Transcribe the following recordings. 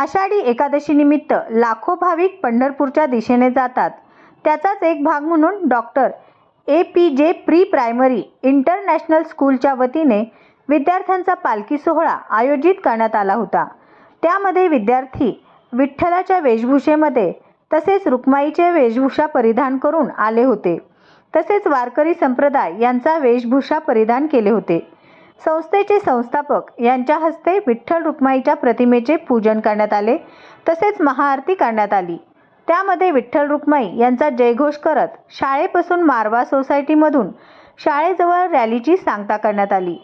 आषाढी एकादशीनिमित्त लाखो भाविक पंढरपूरच्या दिशेने जातात. त्याचाच एक भाग म्हणून doctor A P J pre primary international स्कूलच्या वतीने विद्यार्थ्यांचा पालखी सोहळा आयोजित करण्यात आला होता. त्यामध्ये विद्यार्थी विठ्ठलाच्या वेशभूषेमध्ये तसेच रुक्माईचे वेशभूषा परिधान करून आले होते. तसेच वारकरी संप्रदाय यांचा वेशभूषा परिधान केले होते. संस्थेचे संस्थापक यांच्या हस्ते विठ्ठल रुक्माईच्या प्रतिमेचे पूजन करण्यात आले तसेच महाआरती करण्यात आली. त्यामध्ये विठ्ठल रुक्माई यांचा जयघोष करत शाळेपासून मारवा सोसायटीमधून शाळेजवळ रॅलीची सांगता करण्यात आली.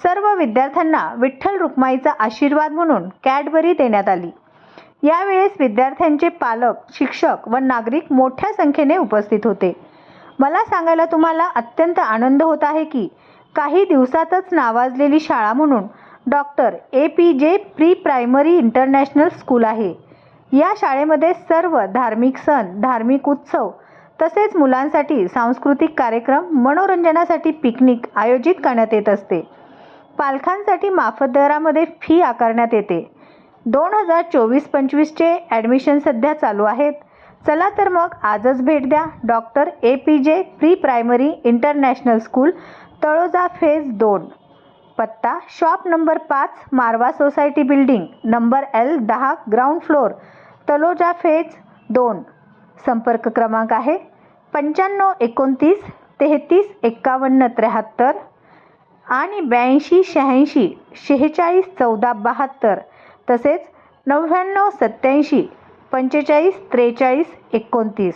सर्व विद्यार्थ्यांना विठ्ठल रुक्माईचा आशीर्वाद म्हणून कॅडबरी देण्यात आली. यावेळेस विद्यार्थ्यांचे पालक शिक्षक व नागरिक मोठ्या संख्येने उपस्थित होते. मला सांगायला तुम्हाला अत्यंत आनंद होत आहे की काही दिवसातच नावाजलेली शाळा म्हणून doctor A P J pre primary international school आहे. या शाळेमध्ये सर्व धार्मिक सण धार्मिक उत्सव तसेच मुलांसाठी सांस्कृतिक कार्यक्रम मनोरंजनासाठी पिकनिक आयोजित करण्यात येत असते. पालकांसाठी माफत दरामध्ये फी आकारण्यात येते. दोन हजार चोवीस पंचवीसचे ॲडमिशन सध्या चालू आहेत. चला तर मग आजच भेट द्या doctor A P J pre primary international school Taloja phase दोन. पत्ता शॉप नंबर पाच Marwa society building number L दहा ग्राउंड फ्लोअर तलोजा फेज दोन. संपर्क क्रमांक आहे पंच्याण्णव एकोणतीस तेहतीस एक्कावन्न त्र्याहत्तर आणि ब्याऐंशी शहाऐंशी शेहेचाळीस चौदा बहात्तर तसेच नव्याण्णव सत्याऐंशी पंचेचाळीस त्रेचाळीस एकोणतीस.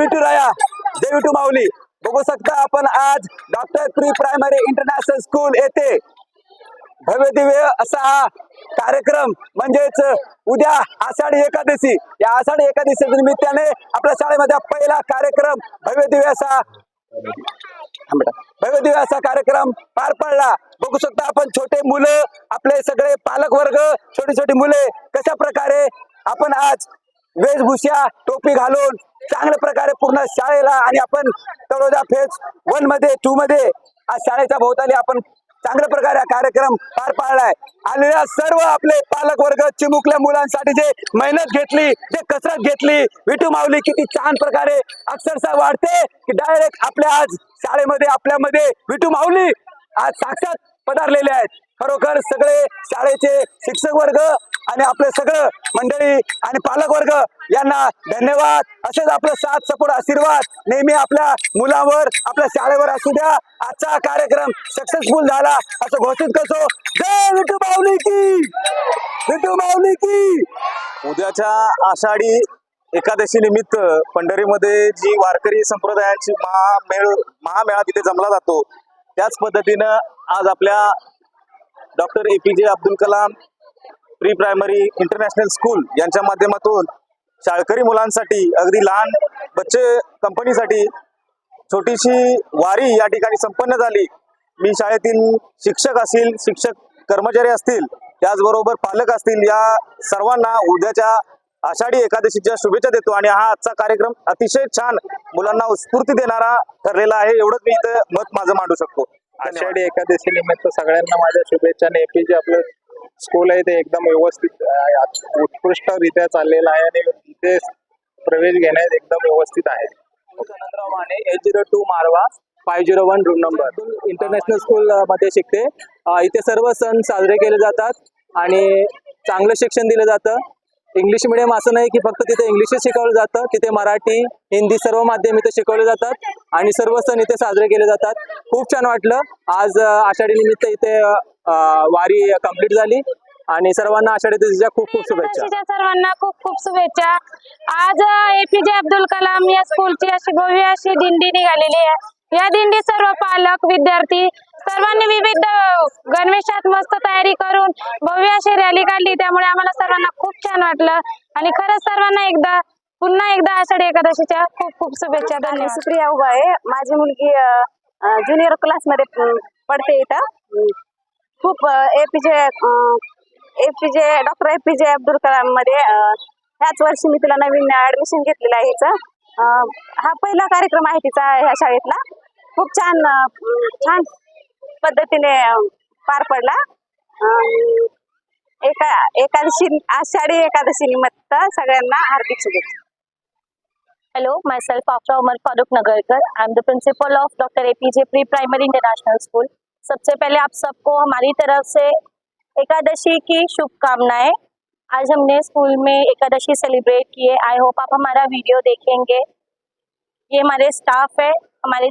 विटू राया जय माऊली. बघू शकता आपण आज doctor pre primary international school येथे भव्य दिव्य असा हा कार्यक्रम म्हणजेच उद्या आषाढी एकादशी. या आषाढी एकादशी निमित्ताने आपल्या शाळेमध्ये पहिला कार्यक्रम भव्य दिव्य असा भव्य दिव्य असा कार्यक्रम पार पडला. बघू शकता आपण छोटे मुलं आपले सगळे पालक वर्ग छोटी छोटी मुले कशा प्रकारे आपण आज वेशभूषा टोपी घालून चांगल्या प्रकारे पूर्ण शाळेला आणि आपण तळोजा फेज वनमध्ये टू मध्ये आज शाळेच्या भोवताली आपण चांगल्या प्रकारे हा कार्यक्रम पार पाडलाय. आलेल्या सर्व आपले पालक वर्ग चिमुकल्या मुलांसाठी जे मेहनत घेतली जे कसरत घेतली विटू मावली किती छान प्रकारे अक्षरशः वाढते की डायरेक्ट आपल्या आज शाळेमध्ये आपल्यामध्ये विटू मावली आज साक्षात पधारलेले आहेत. खरोखर सगळे शाळेचे शिक्षक वर्ग आणि आपले सगळं मंडळी आणि पालक वर्ग यांना धन्यवाद. असेच आपलं साथ सपोर्ट आशीर्वाद नेहमी आपल्या मुलावर आपल्या शाळेवर असू द्या. आजचा कार्यक्रम सक्सेसफुल झाला असं घोषित करतो. जय विठू माऊली की! विठू माऊली की! उद्याच्या आषाढी एकादशी निमित्त पंढरीमध्ये जी वारकरी संप्रदायांची महामेळ महामेळा तिथे जमला जातो त्याच पद्धतीनं आज आपल्या doctor A P J Abdul Kalam pre primary international school यांच्या माध्यमातून शाळकरी मुलांसाठी अगदी लहान बच्चे कंपनीसाठी छोटीशी वारी या ठिकाणी संपन्न झाली. मी शाळेतील शिक्षक असतील शिक्षक कर्मचारी असतील त्याचबरोबर पालक असतील या सर्वांना उद्याच्या आषाढी एकादशीच्या शुभेच्छा देतो आणि हा आजचा कार्यक्रम अतिशय छान मुलांना उत्स्फूर्ती देणारा ठरलेला आहे एवढंच मी इथं मत माझं मांडू शकतो. आषाढी एकादशी निमित्त सगळ्यांना माझ्या शुभेच्छा आणि एपीजे आपलं स्कूल आहे ते एकदम व्यवस्थित उत्कृष्टरित्या चाललेलं आहे आणि इथे प्रवेश घेण्यात एकदम व्यवस्थित आहे. Anandrao Mane eight zero two Marwa five zero one room number international school मध्ये शिकते. इथे सर्व सण साजरे केले जातात आणि चांगलं शिक्षण दिलं जातं. इंग्लिश मिडियम असं नाही की फक्त तिथे इंग्लिशच शिकवलं जातं. तिथे मराठी हिंदी सर्व माध्यम इथे शिकवले जातात आणि सर्व सण इथे साजरे केले जातात. खूप छान वाटलं. आज आषाढी निमित्त इथे वारी कंप्लीट झाली. आणि सर्वांना आषाढी एकादशीच्या खूप खूप शुभेच्छा. सर्वांना खूप खूप शुभेच्छा. आज एपीजे अब्दुल कलाम या स्कूलची अशी भव्य अशी दिंडी निघालेली आहे. या दिंडीत सर्व पालक विद्यार्थी सर्वांनी विविध गणवेशात मस्त तयारी करून भव्य अशी रॅली काढली. त्यामुळे आम्हाला सर्वांना खूप छान वाटलं. आणि खरंच सर्वांना एकदा पुन्हा एकदा आषाढी एकादशीच्या खूप खूप शुभेच्छा. धन्यवाद. सुप्रिया उभा आहे माझी मुलगी ज्युनियर क्लासमध्ये पडते इथं. खूप APJ APJ doctor APJ Abdul कलाममध्ये ह्याच वर्षी मी तिला नवीन ऍडमिशन घेतलेलं आहे हिचं. हा पहिला कार्यक्रम आहे तिचा ह्या शाळेतला. खूप छान छान पद्धतीने पार पडला. एका एकादशी आषाढी एकादशी निमित्त सगळ्यांना हार्दिक शुभेच्छा. Hello myself after Amar Farukh Nagarkar I am the principal of doctor A P J pre primary international school सबसे पहले आप सबको हमारी तरफ़ से एकादशी की शुभकामनाएँ। आज हमने स्कूल में एकादशी सेलिब्रेट किए आई होप आप हमारा वीडियो देखेंगे। ये हमारे स्टाफ है हमारे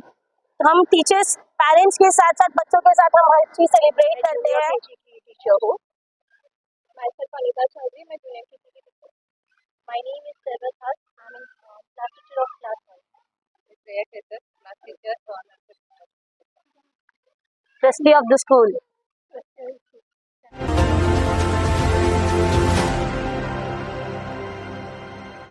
हम टीचर्स पेरेंट्स के साथ साथ बच्चों के साथ हम हर चीज़ सेलिब्रेट करते हैं। मैं. My name is Sarvat class teacher of class Khetar, class teacher for nursery. Trustee of the school